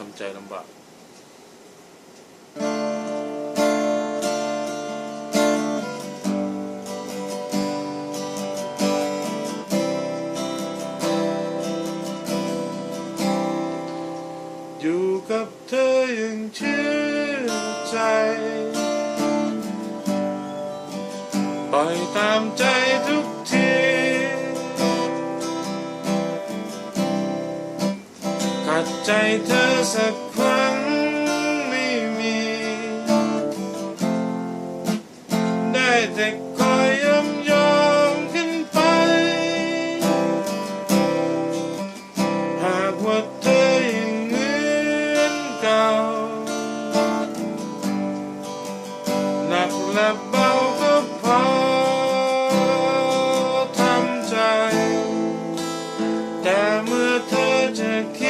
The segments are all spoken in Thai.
ทำใจลำบากอยู่กับเธออย่างเชื่อใจ ปล่อยตามใจทุกที ดใจเธอสักครั้งไม่มี ได้แต่คอยยอมยอมขึ้นไป หากว่าเธอยังเหมือนเก่า หนักและเบาก็พอทำใจ แต่เมื่อเธอจะคิด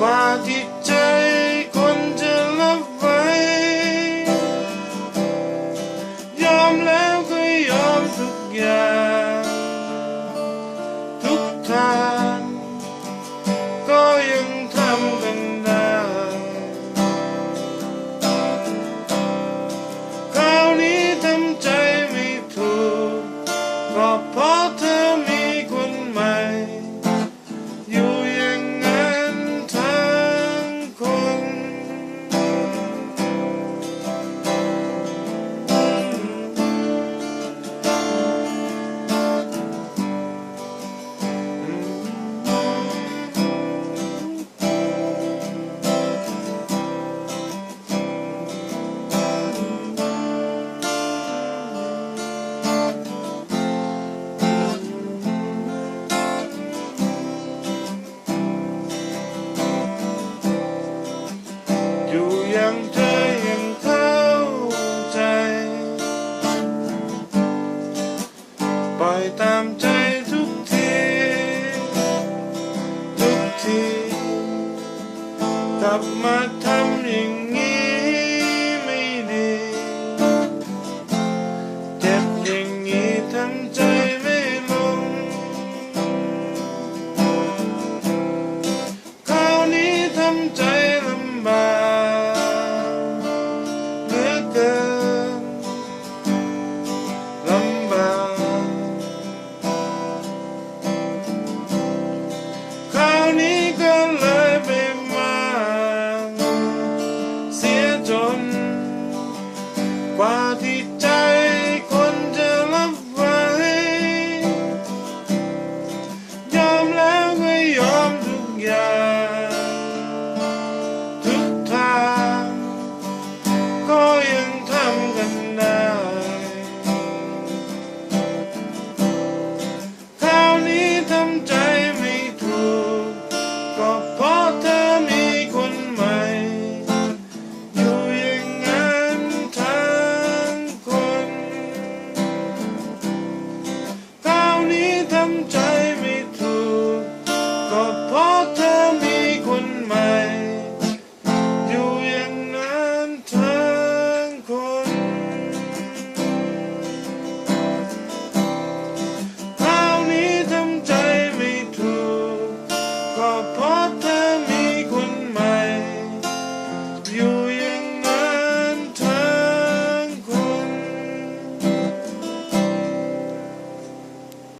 กว่าที่ใจคนจะรับไว้ยอมแล้วก็ยอมทุกอย่าง ทุกทางก็ยังทำกันได้คราวนี้ทำใจไม่ถูกก็เพราะเธอ ตามใจทุกที ทุกที กลับมาทำอย่าง